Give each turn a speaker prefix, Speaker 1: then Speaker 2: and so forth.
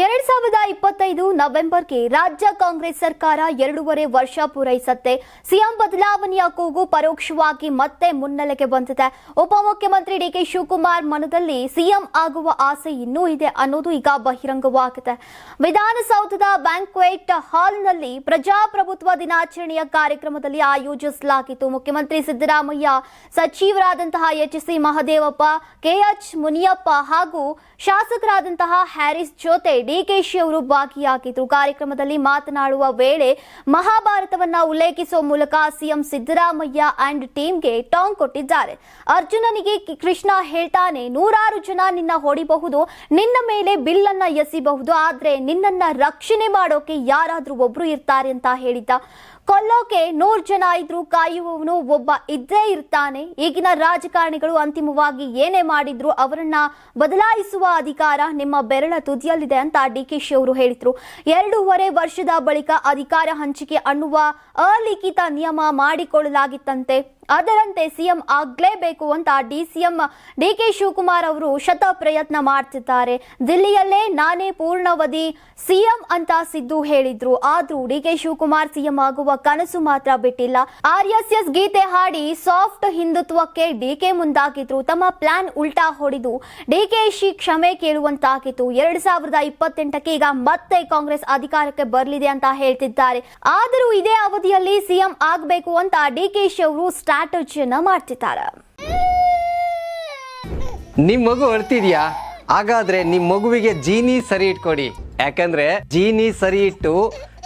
Speaker 1: ಎರಡ್ ಸಾವಿರದ ಇಪ್ಪತ್ತೈದು ನವೆಂಬರ್ಗೆ ರಾಜ್ಯ ಕಾಂಗ್ರೆಸ್ ಸರ್ಕಾರ ಎರಡೂವರೆ ವರ್ಷ ಪೂರೈಸತ್ತೆ. ಸಿಎಂ ಬದಲಾವಣೆಯ ಕೂಗು ಪರೋಕ್ಷವಾಗಿ ಮತ್ತೆ ಮುನ್ನೆಲೆಗೆ ಬಂದಿದೆ. ಉಪಮುಖ್ಯಮಂತ್ರಿ ಡಿಕೆ ಶಿವಕುಮಾರ್ ಮನದಲ್ಲಿ ಸಿಎಂ ಆಗುವ ಆಸೆ ಇನ್ನೂ ಇದೆ ಅನ್ನೋದು ಈಗ ಬಹಿರಂಗವಾಗಿದೆ. ವಿಧಾನಸೌಧದ ಬ್ಯಾಂಕ್ವೆಟ್ ಹಾಲ್ನಲ್ಲಿ ಪ್ರಜಾಪ್ರಭುತ್ವ ದಿನಾಚರಣೆಯ ಕಾರ್ಯಕ್ರಮದಲ್ಲಿ ಆಯೋಜಿಸಲಾಗಿತ್ತು. ಮುಖ್ಯಮಂತ್ರಿ Siddaramaiah, ಸಚಿವರಾದಂತಹ H C Mahadevappa KH Muniyappa ಹಾಗೂ ಶಾಸಕರಾದಂತಹ ಹ್ಯಾರಿಸ್ ಜೊತೆ ಡಿಕೆಶಿ ಅವರು ಭಾಗಿಯಾಗಿದ್ದರು ಕಾರ್ಯಕ್ರಮದಲ್ಲಿ ಮಾತನಾಡುವ ವೇಳೆ ಮಹಾಭಾರತವನ್ನ ಉಲ್ಲೇಖಿಸುವ ಮೂಲಕ ಸಿಎಂ ಸಿದ್ದರಾಮಯ್ಯ ಅಂಡ್ ಟೀಮ್ಗೆ ಟಾಂಗ್ ಕೊಟ್ಟಿದ್ದಾರೆ. ಅರ್ಜುನನಿಗೆ ಕೃಷ್ಣ ಹೇಳ್ತಾನೆ, ನೂರಾರು ಜನ ನಿನ್ನ ಹೊಡಿಬಹುದು, ನಿನ್ನ ಮೇಲೆ ಬಿಲ್ಲನ್ನ ಎಸಿಬಹುದು, ಆದ್ರೆ ನಿನ್ನನ್ನ ರಕ್ಷಣೆ ಮಾಡೋಕೆ ಯಾರಾದ್ರೂ ಒಬ್ರು ಇರ್ತಾರೆ ಅಂತ ಹೇಳಿದ್ದ ಕೊಲ್ಲೋಕೆ ನೂರು ಜನ ಇದ್ರು ಕಾಯುವವನು ಒಬ್ಬ ಇದ್ದೇ ಇರ್ತಾನೆ. ಈಗಿನ ರಾಜಕಾರಣಿಗಳು ಅಂತಿಮವಾಗಿ ಏನೇ ಮಾಡಿದ್ರು ಅವರನ್ನ ಬದಲಾಯಿಸುವ ಅಧಿಕಾರ ನಿಮ್ಮ ಬೆರಳ ತುದಿಯಲ್ಲಿದೆ ಅಂತ ಡಿ ಕೆ ಶಿ ಅವರು ಹೇಳಿದ್ರು. ಎರಡೂವರೆ ವರ್ಷದ ಬಳಿಕ ಅಧಿಕಾರ ಹಂಚಿಕೆ ಅನ್ನುವ ಅಲಿಖಿತ ನಿಯಮ ಮಾಡಿಕೊಳ್ಳಲಾಗಿತ್ತಂತೆ. ಅದರಂತೆ ಸಿಎಂ ಆಗ್ಲೇಬೇಕು ಅಂತ ಡಿಸಿಎಂ ಡಿಕೆ ಶಿವಕುಮಾರ್ ಅವರು ಶತ ಪ್ರಯತ್ನ ಮಾಡ್ತಿದ್ದಾರೆ. ದಿಲ್ಲಿಯಲ್ಲೇ ನಾನೇ ಪೂರ್ಣವಧಿ ಸಿಎಂ ಅಂತ ಸಿದ್ದು ಹೇಳಿದ್ರು. ಆದ್ರೂ ಡಿಕೆ ಶಿವಕುಮಾರ್ ಸಿಎಂ ಆಗುವ ಕನಸು ಮಾತ್ರ ಬಿಟ್ಟಿಲ್ಲ. ಆರ್ ಎಸ್ ಎಸ್ ಗೀತೆ ಹಾಡಿ ಸಾಫ್ಟ್ ಹಿಂದುತ್ವಕ್ಕೆ ಡಿಕೆ ಮುಂದಾಗಿದ್ರು. ತಮ್ಮ ಪ್ಲಾನ್ ಉಲ್ಟಾ ಹೊಡೆದು ಡಿಕೆಶಿ ಕ್ಷಮೆ ಕೇಳುವಂತಾಗಿತ್ತು. ಎರಡ್ ಸಾವಿರದ ಇಪ್ಪತ್ತೆಂಟಕ್ಕೆ ಈಗ ಮತ್ತೆ ಕಾಂಗ್ರೆಸ್ ಅಧಿಕಾರಕ್ಕೆ ಬರಲಿದೆ ಅಂತ ಹೇಳ್ತಿದ್ದಾರೆ. ಆದರೂ ಇದೇ ಅವಧಿಯಲ್ಲಿ ಸಿಎಂ ಆಗಬೇಕು ಅಂತ ಡಿಕೆಶಿ ಅವರು ಸ್ಟ್ರಾಟಜಿಯನ್ನ ಮಾಡ್ತಿದ್ದಾರೆ.
Speaker 2: ನಿಮ್ ಮಗು ಅಳ್ತಿದ್ಯಾ ಹಾಗಾದ್ರೆ ನಿಮ್ ಮಗುವಿಗೆ ಜೀನಿ ಸರಿ ಇಟ್ಕೊಡಿ. ಯಾಕಂದ್ರೆ ಜೀನಿ ಸರಿ ಇಟ್ಟು